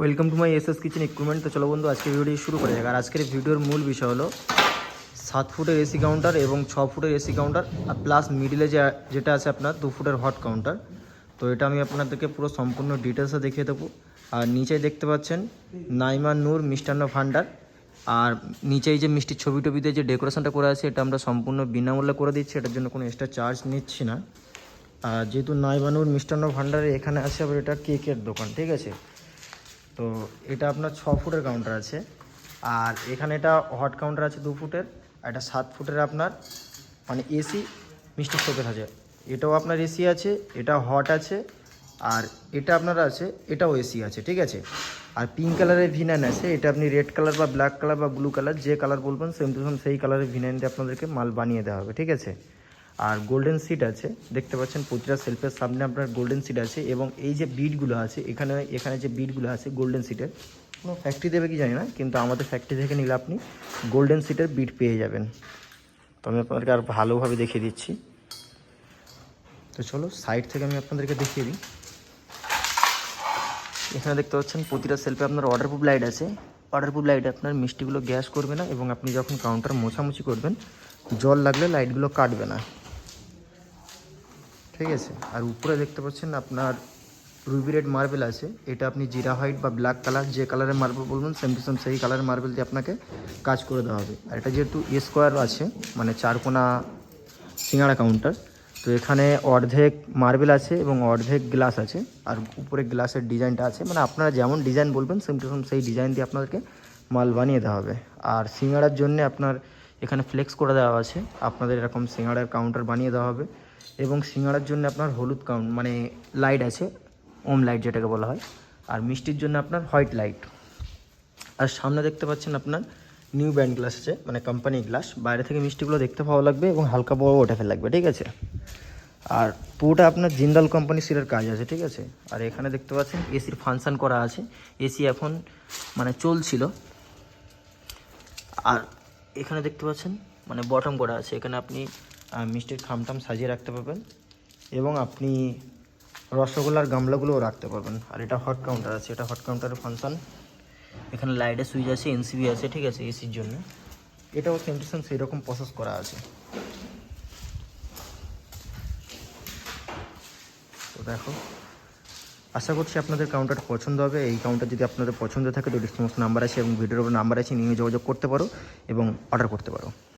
Welcome to my S S kitchen equipment তো চলো বন্ধু আজকে ভিডিও শুরু করে যাক। আর আজকের ভিডিওর মূল বিষয় হলো, সাত ফুটের এসি কাউন্টার এবং ছ ফুটের এসি কাউন্টার আর প্লাস মিডিলে যে, যেটা আছে আপনার, দু ফুটের হট কাউন্টার তো এটা আমি আপনাদেরকে পুরো সম্পূর্ণ ডিটেলসে দেখিয়ে দেবো। আর নিচেই দেখতে পাচ্ছেন নাইমান নূর, মিষ্টান্ন ভান্ডার। আর নিচেই যে মিষ্টির ছবি টবিতে যে ডেকোরেশনটা করে আছে, এটা আমরা সম্পূর্ণ বিনামূল্যে করে দিচ্ছি। এটার জন্য কোনো এক্সট্রা চার্জ নিচ্ছি না। আর যেহেতু নাইবানুর মিষ্টান্ন ভান্ডারে এখানে আছে, আবার এটা কেকের দোকান, ঠিক আছে? তো এটা আপনার ছ ফুটের কাউন্টার আছে। আর এখানে এটা হট কাউন্টার আছে দু ফুটের, আর এটা সাত ফুটের আপনার মানে এসি মিষ্টি শোকেস আছে। এটাও আপনার এসি আছে, এটা হট আছে, আর এটা আপনার আছে, এটাও এসি আছে, ঠিক আছে? আর পিঙ্ক কালারের ভিনাইন আছে, এটা আপনি রেড কালার বা ব্ল্যাক কালার বা ব্লু কালার যে কালার বলবেন সেম টু সেম সেই কালারের ভিনাইন দিয়ে আপনাদেরকে মাল বানিয়ে দেওয়া হবে, ঠিক আছে? আর গোল্ডেন সিট আছে, দেখতে পাচ্ছেন প্রতিটা সেলফের সামনে আপনার গোল্ডেন সিট আছে এবং এই যে বিটগুলো আছে, এখানে এখানে যে বিটগুলো আছে গোল্ডেন সিটের কোনো ফ্যাক্টরি দেবে কি জানি না, কিন্তু আমাদের ফ্যাক্টরি থেকে নিলে আপনি গোল্ডেন সিটের বিট পেয়ে যাবেন। তো আমি আপনাদেরকে আর ভালোভাবে দেখিয়ে দিচ্ছি। তো চলো সাইড থেকে আমি আপনাদেরকে দেখিয়ে দিই। এখানে দেখতে পাচ্ছেন প্রতিটা সেলফে আপনার অর্ডার প্রুফ লাইট আছে। অর্ডার প্রুফ লাইটে আপনার মিষ্টিগুলো গ্যাস করবে না এবং আপনি যখন কাউন্টার মোছামুছি করবেন, জল লাগলে লাইটগুলো কাটবে না। ঠিক আছে। আর উপরে দেখতে পাচ্ছেন আপনার রুবি রেড মার্বেল আছে। এটা আপনি জিরা হোয়াইট বা ব্ল্যাক কালার, যে কালারের মার্বেল বলবেন, সেম টু সেম সেই কালারের মার্বেল দিয়ে আপনাকে কাজ করে দেওয়া হবে। আর এটা যেহেতু স্কোয়ার আছে মানে চারকোনা সিঙ্গাড়া কাউন্টার, তো এখানে অর্ধেক মার্বেল আছে এবং অর্ধেক গ্লাস আছে। আর উপরে গ্লাসের ডিজাইনটা আছে মানে আপনারা যেমন ডিজাইন বলবেন, সেম টু সেম সেই ডিজাইন দিয়ে আপনাদেরকে মাল বানিয়ে দেওয়া হবে। আর সিঙ্গাড়ার জন্য আপনার এখানে ফ্লেক্স করে দেওয়া আছে। আপনাদের এরকম সিঙ্গাড়ার কাউন্টার বানিয়ে দেওয়া হবে। এবং সিঙ্গাড়ার জন্য আপনার হলুদ কাউন্ট মানে লাইট আছে ওম লাইট যেটাকে বলা হয়। আর মিষ্টির জন্য আপনার হোয়াইট লাইট আর সামনে দেখতে পাচ্ছেন আপনার নিউ ব্র্যান্ড গ্লাস আছে মানে কোম্পানি গ্লাস বাইরে থেকে মিষ্টিগুলো দেখতে ভালো লাগবে এবং হালকা বড় ফেল লাগবে, ঠিক আছে? আর পুরোটা আপনার জিন্দাল কোম্পানি সিলের কাজ আছে, ঠিক আছে? আর এখানে দেখতে পাচ্ছেন এসির ফাংশান করা আছে। এসি এখন মানে চলছিল। আর এখানে দেখতে পাচ্ছেন মানে বটম করা আছে। এখানে আপনি মিষ্টির খামটাম সাজিয়ে রাখতে পারবেন এবং আপনি রসগোল্লার গামলাগুলোও রাখতে পারবেন। আর এটা হট কাউন্টার আছে। এটা হট কাউন্টারের ফাংশন এখানে লাইটের সুইচ আছে এনসিবি আছে, ঠিক আছে এসির জন্য। এটাও সেম টু সেম সেই রকম প্রসেস করা আছে। তো দেখো। আশা করছি আপনাদের কাউন্টার পছন্দ হবে। এই কাউন্টার যদি আপনাদের পছন্দ থাকে, তো সমস্ত নাম্বার আছে এবং ভিডিওর উপর নাম্বার আছে, নিয়ে যোগাযোগ করতে পারো এবং অর্ডার করতে পারো।